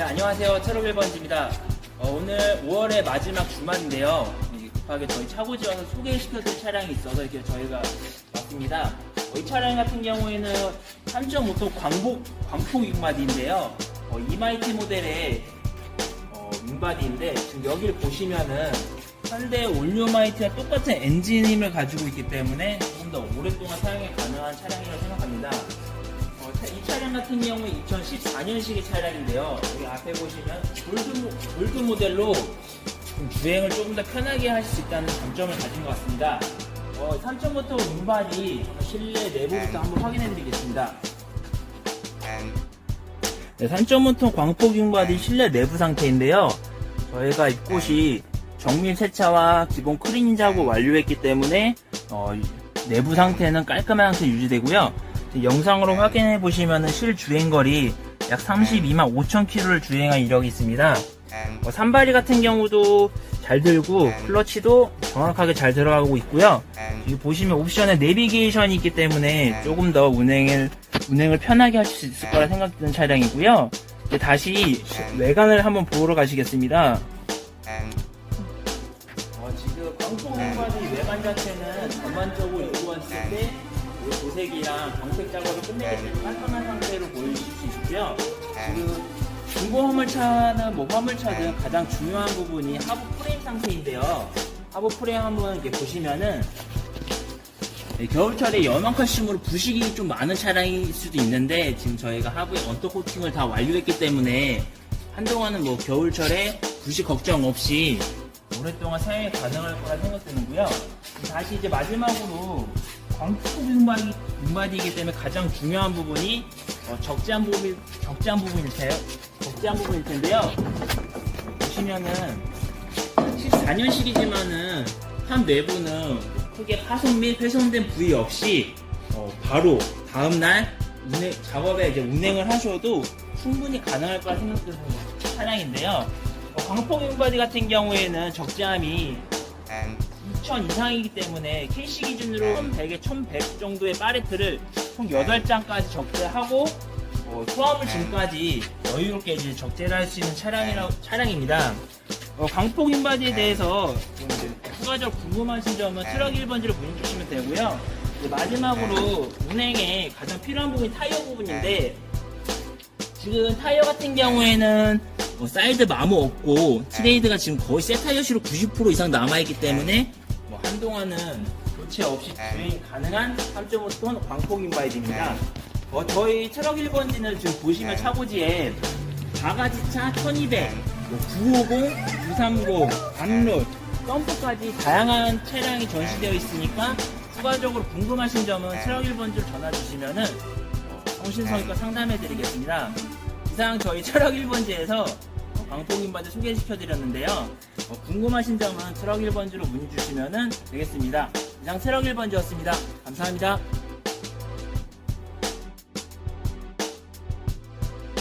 네, 안녕하세요. 트럭 1번지입니다. 어, 오늘 5월의 마지막 주말인데요. 급하게 저희 차고지 와서 소개시켜드릴 차량이 있어서 이렇게 저희가 왔습니다. 어, 이 차량 같은 경우에는 3.5톤 광복, 광폭 윙바디인데요. 어, 이마이티 모델의 어, 윙바디인데 지금 여기를 보시면은 현대 올류마이트와 똑같은 엔진힘을 가지고 있기 때문에 조금 더 오랫동안 사용이 가능한 차량이라고 생각합니다. 이 차량 같은 경우에 2014년식의 차량인데요. 여기 앞에 보시면 골드, 모- 골드 모델로 좀 주행을 조금 더 편하게 하실 수 있다는 장점을 가진 것 같습니다. 어, 3.5톤 윙바디 실내 내부부터 한번 확인해 드리겠습니다. 네, 3.5톤 광폭 윙바디 실내 내부 상태인데요. 저희가 입곳이 정밀 세차와 기본 클리닝 작업 완료했기 때문에 어, 내부 상태는 깔끔한 상태 유지되고요. 영상으로 확인해 보시면 실 주행거리 약 32만 5천 킬로를 주행한 이력이 있습니다. 어, 산발이 같은 경우도 잘 들고 클러치도 정확하게 잘 들어가고 있고요. 여기 보시면 옵션에 내비게이션이 있기 때문에 조금 더 운행을 운행을 편하게 할수 있을 거라 생각되는 차량이고요. 이제 다시 외관을 한번 보러 가시겠습니다. 어, 지금 광폭 홈바디 외관 자체는 전반적으로 입고했을 때 도색이랑 광택 작업을 끝내기 때문에 깔끔한 상태로 보여주실 수 있고요. 지금 중고 화물차는 뭐 화물차든 가장 중요한 부분이 하부 프레임 상태인데요. 하부 프레임 한번 이렇게 보시면은 네, 겨울철에 연한 칼슘으로 부식이 좀 많은 차량일 수도 있는데 지금 저희가 하부에 언터 코팅을 다 완료했기 때문에 한동안은 뭐 겨울철에 부식 걱정 없이 오랫동안 사용이 가능할 거라 생각되는고요. 다시 이제 마지막으로 광폭 윙바디, 윙바디이기 때문에 가장 중요한 부분이 어, 적재한 부분 적재한 부분일 텐데요. 적재한 부분일 텐데요. 보시면은 14년식이지만은 한 내부는 크게 파손 및 훼손된 부위 없이 어, 바로 다음 날 운행, 작업에 이제 운행을 하셔도 충분히 가능할 거라 생각되는 차량인데요. 어, 광폭 윙바디 같은 경우에는 적재함이 2000 이상이기 때문에 KC 기준으로 1100에 1100 정도의 파레트를 총 8장까지 적재하고 어, 소화물 짐까지 여유롭게 이제 적재를 할 수 있는 차량이라, 차량입니다. 어, 광폭 윙바디에 대해서 좀 이제 추가적으로 궁금하신 점은 트럭 1번지로 문의 주시면 되고요. 이제 마지막으로 운행에 가장 필요한 부분이 타이어 부분인데 지금 타이어 같은 경우에는 뭐 사이드 마모 없고 트레이드가 지금 거의 새 타이어시로 90% 이상 남아있기 때문에 뭐 한동안은 교체 없이 주행이 가능한 3.5톤 광폭 인바이드입니다. 어, 저희 트럭 1번지는 지금 보시면 차고지에 바가지차 1200, 뭐 950, 930, 밤롤, 덤프까지 다양한 차량이 전시되어 있으니까 추가적으로 궁금하신 점은 트럭 1번지로 전화 주시면은 정신성의과 상담해 드리겠습니다. 이상 저희 철학 1번지에서 광폭인바드 소개시켜드렸는데요. 어, 궁금하신 점은 트럭 1번지로 문의 주시면 되겠습니다. 이상 트럭 1번지였습니다. 감사합니다.